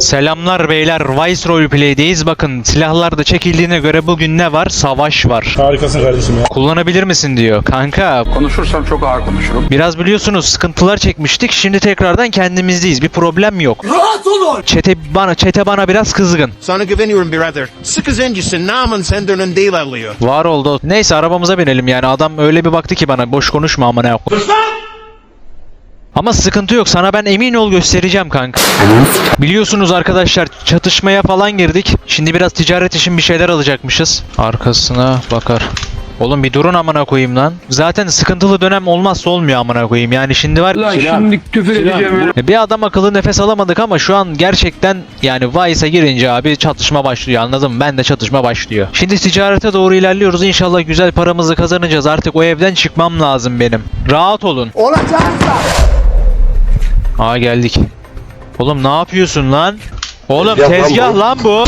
Selamlar beyler. Vice Roleplay'deyiz. Bakın silahlar da çekildiğine göre bugün ne var? Savaş var. Harikasın kardeşim ya. Kullanabilir misin diyor. Kanka Konuşursam çok ağır konuşurum. biraz biliyorsunuz sıkıntılar çekmiştik. Şimdi tekrardan kendimizdeyiz. Bir problem yok. Rahat olun. Çete bana çete bana biraz kızgın. Sana güveniyorum birader. Sıkı zencisin namın senden önde ilerliyor. Var oldu. Neyse arabamıza binelim yani. Adam öyle bir baktı ki bana boş konuşma amına yok. Ama sıkıntı yok. Sana ben emin ol göstereceğim kanka. Biliyorsunuz arkadaşlar çatışmaya falan girdik. Şimdi biraz ticaret için bir şeyler alacakmışız. Arkasına bakar. Oğlum bir durun amına koyayım lan. Zaten sıkıntılı dönem olmazsa olmuyor amına koyayım. Yani şimdi var Lan şimdi küfür edeceğim ya. bir adam akıllı nefes alamadık ama şu an gerçekten yani Vice'a girince abi çatışma başlıyor anladın mı? Ben de çatışma başlıyor. Şimdi ticarete doğru ilerliyoruz. İnşallah güzel paramızı kazanacağız. Artık o evden çıkmam lazım benim. Rahat olun. Aa geldik. Oğlum ne yapıyorsun lan? Oğlum tezgah, lan bu.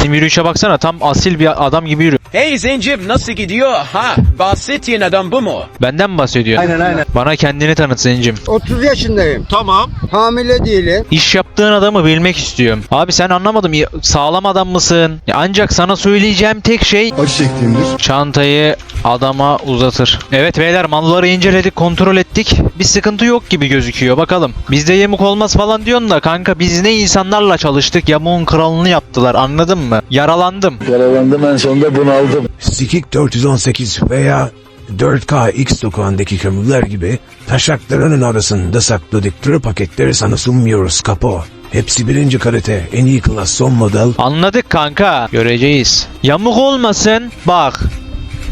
Benim yürüyüşe baksana tam asil bir adam gibi yürü. Hey Zencim nasıl gidiyor? Ha bahsettiğin adam bu mu? Benden mi bahsediyor? Aynen aynen. Bana kendini tanıt Zencim. 30 yaşındayım. Tamam. Hamile değilim. İş yaptığın adamı bilmek istiyorum. Abi sen anlamadım. Sağlam adam mısın? Ancak sana söyleyeceğim tek şey Acı çektiğimdir. çantayı adama uzatır. Evet beyler malları inceledik, kontrol ettik. Bir sıkıntı yok gibi gözüküyor. Bakalım. Bizde yamuk olmaz falan diyorsun da kanka biz ne insanlarla çalıştık. Yamuğun kralını yaptılar. Anladın mı? Yaralandım. Yaralandım en sonunda bunaldım. Sikik 418 veya 4K X dokağındaki kömürler gibi taşaklarının arasında sakladıkları paketleri sana sunmuyoruz kapo. Hepsi birinci kalite, en iyi klas son model. Anladık kanka. Göreceğiz. Yamuk olmasın. Bak.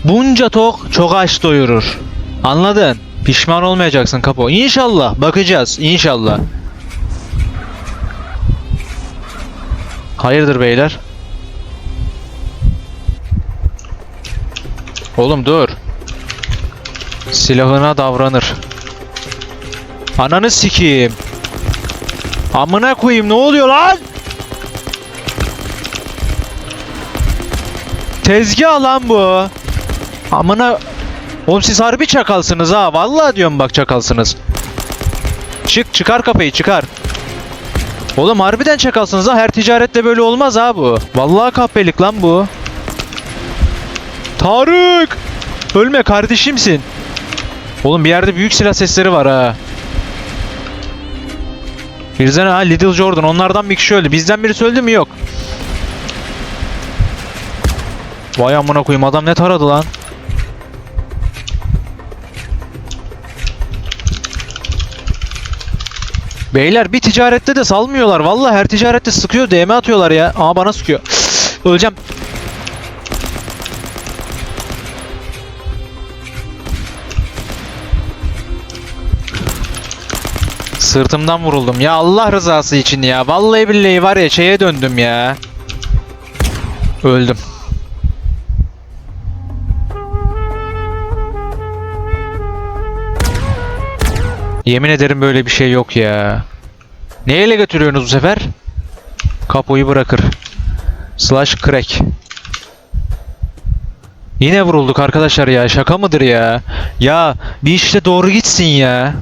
Bunca tok çok aç doyurur. Anladın? Pişman olmayacaksın kapo. İnşallah. Bakacağız. İnşallah. Hayırdır beyler? Oğlum dur. Silahına davranır. Ananı sikeyim. Amına koyayım ne oluyor lan? Tezgah lan bu. Amına... Oğlum siz harbi çakalsınız ha. Vallahi diyorum bak çakalsınız. Çık çıkar kafayı çıkar. Oğlum harbiden çakalsınız ha. Her ticarette böyle olmaz ha bu. Vallahi kahpelik lan bu. Tarık! Ölme kardeşimsin. Oğlum bir yerde büyük silah sesleri var ha. Birzene ha Little Jordan onlardan bir kişi öldü. Bizden birisi öldü mü? Yok. Vay amına koyayım adam ne taradı lan? Beyler bir ticarette de salmıyorlar. Vallahi her ticarette sıkıyor DM atıyorlar ya. Aa bana sıkıyor. Öleceğim. Sırtımdan vuruldum. Ya Allah rızası için ya. Vallahi billahi var ya şeye döndüm ya. Öldüm. Yemin ederim böyle bir şey yok ya. Ne ele götürüyorsunuz bu sefer? Kapoyu bırakır. Slash crack. Yine vurulduk arkadaşlar ya. Şaka mıdır ya? Ya bir işte doğru gitsin ya.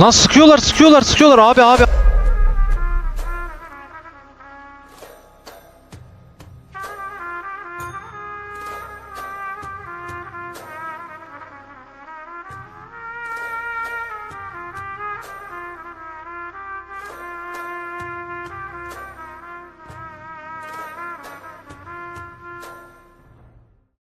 Lan sıkıyorlar sıkıyorlar sıkıyorlar abi abi.